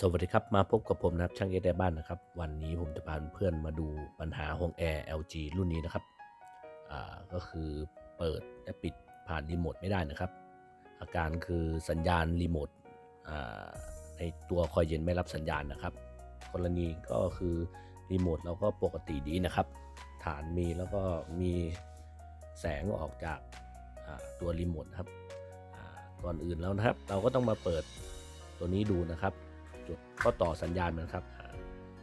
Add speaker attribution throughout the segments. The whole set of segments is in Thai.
Speaker 1: สวัสดีครับมาพบกับผมนะครับช่างเอได้บ้านนะครับ วันนี้ผมจะพาเพื่อนมาดูปัญหาห้องแอร์ LG รุ่นนี้นะครับอ่าก็คือเปิดและปิดผ่านรีโมทไม่ได้นะครับ อาการคือสัญญาณรีโมทอ่าในตัวคอยเย็นไม่รับสัญญาณนะครับ กรณีก็คือรีโมทเราก็ปกติดีนะครับ ฐานมีแล้วก็มีแสงออกจากตัวรีโมทครับก่อนอื่นแล้วนะครับ เราก็ต้องมาเปิดตัวนี้ดูนะครับ จุดก็ต่อสัญญาณมันครับ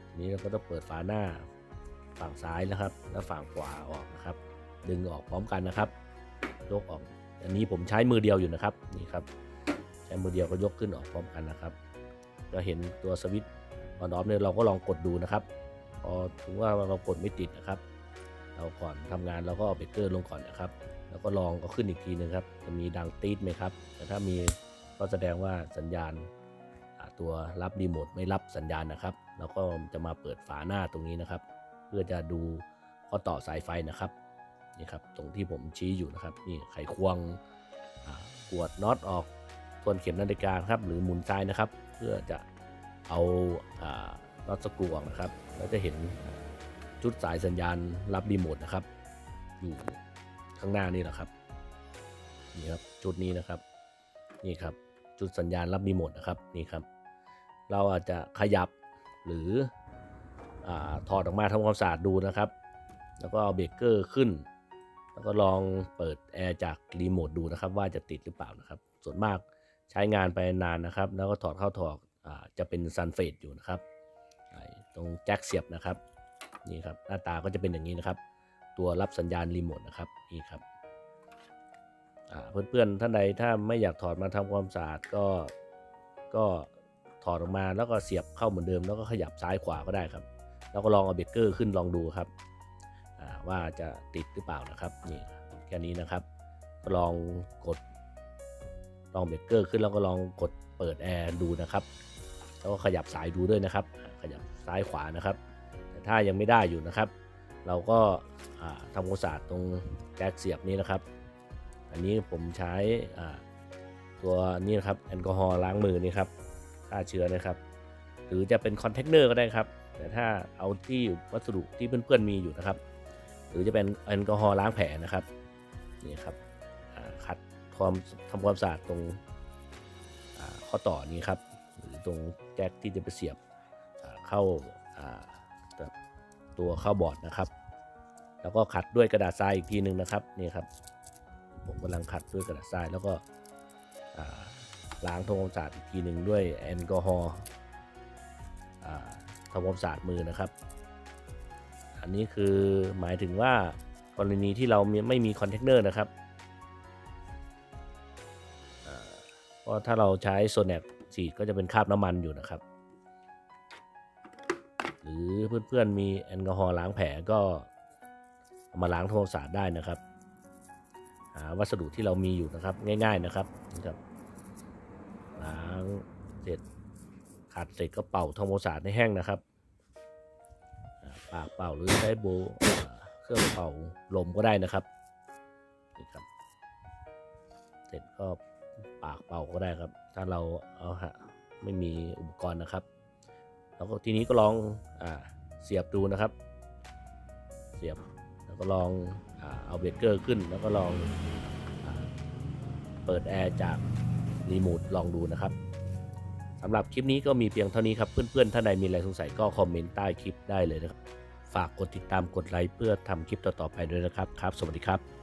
Speaker 1: ทีนี้เราก็ต้องเปิดฝาหน้าฝั่งซ้ายนะครับ แล้วฝั่งขวาออกนะครับ ดึงออกพร้อมกันนะครับยกออกอันนี้ผมใช้มือเดียวอยู่นะครับนี่ครับ ใช้มือเดียวก็ยกขึ้นออกพร้อมกันนะครับจะเห็นตัวสวิตช์ออนออฟเนี่ยเราก็ลองกดดูนะครับพอถึงว่าเรากดไม่ติดนะครับ เราก่อนทำงานเราก็เอาเบรกเกอร์ลงก่อนนะครับ แล้วก็ลองก็ขึ้นอีกทีนึงครับจะมีดังตีดไหมครับ แต่ถ้ามีก็แสดงว่าสัญญาณ ตัวรับรีโมทไม่รับสัญญาณนะครับ แล้วก็จะมาเปิดฝาหน้าตรงนี้นะครับ เพื่อจะดูข้อต่อสายไฟนะครับนี่ครับตรงที่ผมชี้อยู่นะครับนี่ไขควงกวดน็อตออกทวนเข็มนาฬิกาครับหรือหมุนซ้ายนะครับ เพื่อจะเอาน็อตสกรูออกนะครับแล้วจะเห็นจุดสายสัญญาณรับรีโมทนะครับ อยู่ข้างหน้านี่แหละครับนี่ครับ จุดนี้นะครับ นี่ครับ จุดสัญญาณรับรีโมทนะครับ นี่ครับ เราอาจจะขยับหรืออถอดออกมาทำความสะอาดดูนะครับ แล้วก็เอาเบรกเกอร์ขึ้น แล้วก็ลองเปิดแอร์จากรีโมทดูนะครับว่าจะติดหรือเปล่านะครับ ส่วนมากใช้งานไปนานนะครับ แล้วก็ถอดเข้าถอดจะเป็นซันเฟดอยู่นะครับตรงแจ็คเสียบนะครับนี่ครับหน้าตาก็จะเป็นอย่างนี้นะครับ ตัวรับสัญญาณรีโมทนะครับนี่ครับอ่าเพื่อนๆท่านใดถ้าไม่อยากถอดมาทำความสะอาดก็ก็ ถอดออกมาแล้วก็เสียบเข้าเหมือนเดิม แล้วก็ขยับซ้ายขวาก็ได้ครับ แล้วก็ลองเอาเบรกเกอร์ขึ้นลองดูครับว่าจะติดหรือเปล่านะครับนี่แค่นี้นะครับ ก็ลองกดลองเบรกเกอร์ขึ้นแล้วก็ลองกดเปิดแอร์ดูนะครับแล้วก็ขยับสายดูด้วยนะครับ ขยับซ้ายขวานะครับ แต่ถ้ายังไม่ได้อยู่นะครับ เราก็ทำความสะอาดตรงแจ็คเสียบนี้นะครับ อันนี้ผมใช้ตัวนี้นะครับแอลกอฮอล์ล้างมือนี่ครับ ฆ่าเชื้อนะครับ หรือจะเป็นคอนเทนเนอร์ก็ได้ครับ แต่ถ้าเอาที่วัสดุที่เพื่อนๆมีอยู่นะครับ หรือจะเป็นแอลกอฮอล์ล้างแผลนะครับนี่ครับขัดความทำความสะอาดตรงข้อต่อนี้ครับ หรือตรงแจ็คที่จะไปเสียบเข้าตัวเข้าบอร์ดนะครับ แล้วก็ขัดด้วยกระดาษทรายอีกทีหนึ่งนะครับนี่ครับ ผมกำลังขัดด้วยกระดาษทรายแล้วก็า ล้างทำความสะอาดอีกทีหนึ่งด้วยแอลกอฮอล์ทำความสะอาดมือนะครับ อันนี้คือหมายถึงว่ากรณีที่เราไม่มีคอนเทนเนอร์นะครับเพราะถ้าเราใช้โซนแนบฉีดก็จะเป็นคราบน้ำมันอยู่นะครับ หรือเพื่อนๆมีแอลกอฮอล์ล้างแผลก็เอามาล้างทำความสะอาดได้นะครับ หาวัสดุที่เรามีอยู่นะครับง่าย ๆนะครับนะครับางเสร็จขัดเสร็จก็เป่าทำความสะอาดให้แห้งนะครับ ปากเป่าหรือใช้โบเครื่องเป่าลมก็ได้นะครับนี่ครับ เสร็จก็ปากเป่าก็ได้ครับ ถ้าเราเอาฮะไม่มีอุปกรณ์นะครับ แล้วก็ทีนี้ก็ลองอเสียบดูนะครับ เสียบแล้วก็ลองอเอาเบรกเกอร์ขึ้นแล้วก็ลองอเปิดแอร์จาก รีโมทลองดูนะครับสำหรับคลิปนี้ก็มีเพียงเท่านี้ครับ เพื่อนๆ ท่านใดมีอะไรสงสัยก็คอมเมนต์ใต้คลิปได้เลยนะครับ ฝากกดติดตามกดไลค์เพื่อทำคลิปต่อๆไปด้วยนะครับครับ สวัสดีครับ